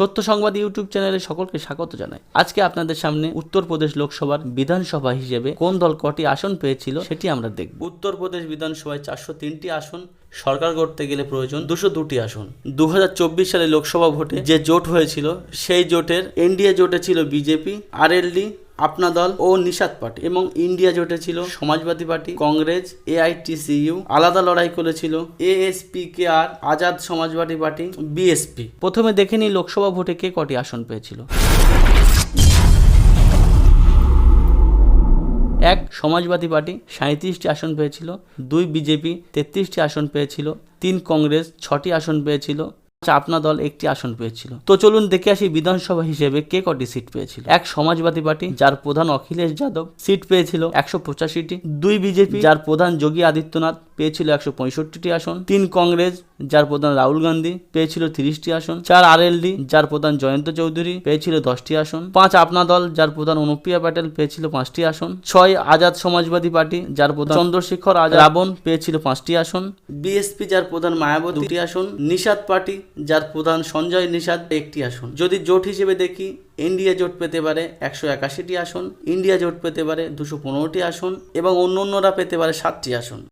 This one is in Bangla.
সত্য সংবাদ ইউটিউব চ্যানেলে সকলকে স্বাগত জানাই। আজকে আপনাদের সামনে উত্তরপ্রদেশ লোকসভার বিধানসভা হিসেবে কোন দল কটি আসন পেয়েছিল সেটি আমরা দেখব। উত্তরপ্রদেশ বিধানসভায় চারশো তিনটি আসন, সরকার করতে গেলে প্রয়োজন দুশো দুটি আসন। দু হাজার চব্বিশ সালে লোকসভা ভোটে যে জোট হয়েছিল, সেই জোটের এনডিএ জোটে ছিল বিজেপি, আরএলডি আপনা দল ও নিষাদ পার্টি এবং ইন্ডিয়া জোটে ছিল সমাজবাদী পার্টি, কংগ্রেস, এআইটিসিইউ, আলাদা লড়াই করেছিল এএসপি কে আর আজাদ সমাজবাদী পার্টি, বিএসপি। প্রথমে দেখে নিই লোকসভা ভোটে কে কটি আসন পেয়েছিল। এক, সমাজবাদী পার্টি সাঁত্রিশটি আসন পেয়েছিল। দুই, বিজেপি, তেত্রিশটি আসন পেয়েছিল। তিন, কংগ্রেস, ছটি আসন পেয়েছিল। আপনা দল একটি আসন পেয়েছিল। তো চলুন দেখে আসি বিধানসভা হিসেবে কে কটি সিট পেয়েছিল। এক সমাজবাদী পার্টি, যার প্রধান অখিলেশ যাদব সিট পেয়েছিল একশো পঁচাশিটি। দুই বিজেপি, যার প্রধান যোগী আদিত্যনাথ। পেয়েছিল একশো পঁয়ষট্টিটি আসন। তিন কংগ্রেস, যার প্রধান রাহুল গান্ধী, পেয়েছিল তিরিশটি আসন। চার আরএলডি, যার প্রধান জয়ন্ত চৌধুরী, পেয়েছিল দশটি আসন। পাঁচ আপনা দল, যার প্রধান অনুপ্রিয়া প্যাটেল, পেয়েছিল পাঁচটি আসন। ছয় আজাদ সমাজবাদী পার্টি, যার প্রধান চন্দ্রশেখর আজাদ রাবণ, পেয়েছিল পাঁচটি আসন। বিএসপি, যার প্রধান মায়াবতী, দুটি আসন। নিষাদ পার্টি, যার প্রধান সঞ্জয় নিষাদ, একটি আসন। যদি জোট হিসেবে দেখি, ইন্ডিয়া জোট পেতে পারে একশো একাশিটি আসন, ইন্ডিয়া জোট পেতে পারে দুশো পনেরোটি আসন এবং অন্য অন্যরা পেতে পারে সাতটি আসন।